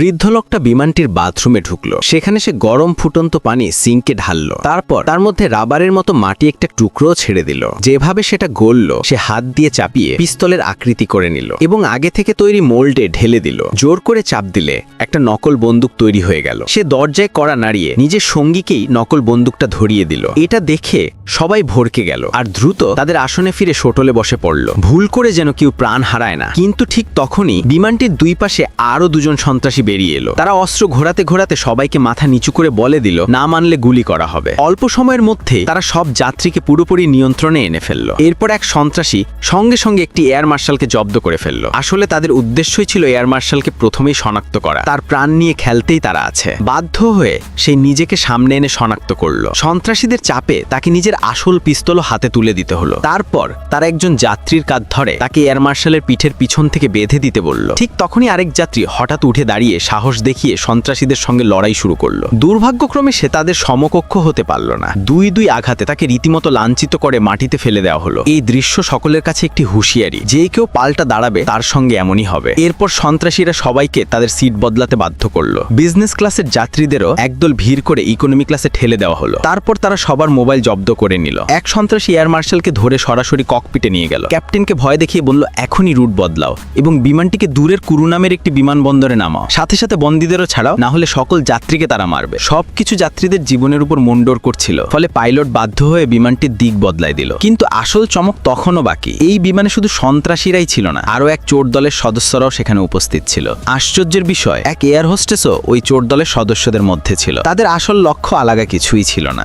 বৃদ্ধ লোকটা বিমানটির বাথরুমে ঢুকলো। সেখানে সে গরম ফুটন্ত পানি সিঙ্কে ঢাললো। তারপর তার মধ্যে রাবারের মতো মাটি একটা টুকরো ছেড়ে দিল। যেভাবে সেটা গলল, সে হাত দিয়ে চাপিয়ে পিস্তলের আকৃতি করে নিল এবং আগে থেকে তৈরি মোল্ডে ঢেলে দিল। জোর করে চাপ দিলে একটা নকল বন্দুক তৈরি হয়ে গেল। সে দরজায় কড়া নাড়িয়ে নিজের সঙ্গীকেই নকল বন্দুকটা ধরিয়ে দিল। এটা দেখে সবাই ভরকে গেল আর দ্রুত তাদের আসনে ফিরে শোটলে বসে পড়ল। ভুল করে যেন কেউ প্রাণ হারায় না। কিন্তু ঠিক তখনই বিমানটির দুই পাশে আরও দুজন সন্ত্রাসী বেরিয়ে এলো। তারা অস্ত্র ঘোরাতে ঘোরাতে সবাইকে মাথা নিচু করে বলে দিল, না মানলে গুলি করা হবে। অল্প সময়ের মধ্যে তারা সব যাত্রীকে পুরোপুরি নিয়ন্ত্রণে এনে ফেলল। এরপর এক সন্ত্রাসী সঙ্গে সঙ্গে একটি এয়ার মার্শালকে জব্দ করে ফেলল। আসলে তাদের উদ্দেশ্যই ছিল এয়ার মার্শালকে প্রথমেই শনাক্ত করা। তার প্রাণ নিয়ে খেলতেই তারা আছে। বাধ্য হয়ে সে নিজেকে সামনে এনে শনাক্ত করল। সন্ত্রাসীদের চাপে তাকে নিজের আসল পিস্তলও হাতে তুলে দিতে হলো। তারপর তার একজন যাত্রীর কাঁধ ধরে তাকে এয়ার মার্শালের পিঠের পিছন থেকে বেঁধে দিতে বলল। ঠিক তখনই আরেক যাত্রী হঠাৎ উঠে দাঁড়িয়ে সাহস দেখিয়ে সন্ত্রাসীদের সঙ্গে লড়াই শুরু করল। দুর্ভাগ্যক্রমে সে তাদের সমকক্ষ হতে পারল না। দুই দুই আঘাতে তাকে রীতিমতো লাঞ্ছিত করে মাটিতে ফেলে দেওয়া হলো। এই দৃশ্য সকলের কাছে একটি হুঁশিয়ারি। যে কেউ পাল্টা দাঁড়াবে, তার সঙ্গে এমনই হবে। এরপর সন্ত্রাসীরা সবাইকে তাদের সিট বদলাতে বাধ্য করল। বিজনেস ক্লাসের যাত্রীদেরও একদল ভিড় করে ইকোনমি ক্লাসে ঠেলে দেওয়া হলো। তারপর তারা সবার মোবাইল জব্দ করে নিল। এক সন্ত্রাসী এয়ার মার্শালকে ধরে সরাসরি ককপিটে নিয়ে গেল। ক্যাপ্টেনকে ভয় দেখিয়ে বলল, এখনই রুট বদলাও এবং বিমানটিকে দূরের কুরু নামের একটি বিমানবন্দরে নামাও। সাথে সাথে বন্দীদেরও ছাড়াও, না হলে সকল যাত্রীকে তারা মারবে। সব কিছু যাত্রীদের জীবনের উপর মন্ডর করছিল, ফলে পাইলট বাধ্য হয়ে বিমানটির দিক বদলায় দিল। কিন্তু আসল চমক তখনও বাকি। এই বিমানে শুধু সন্ত্রাসীরাই ছিল না, আরও এক চোর দলের সদস্যরাও সেখানে উপস্থিত ছিল। আশ্চর্যের বিষয়, এক এয়ার হোস্টেসও ওই চোর দলের সদস্যদের মধ্যে ছিল। তাদের আসল লক্ষ্য আলাদা কিছুই ছিল না।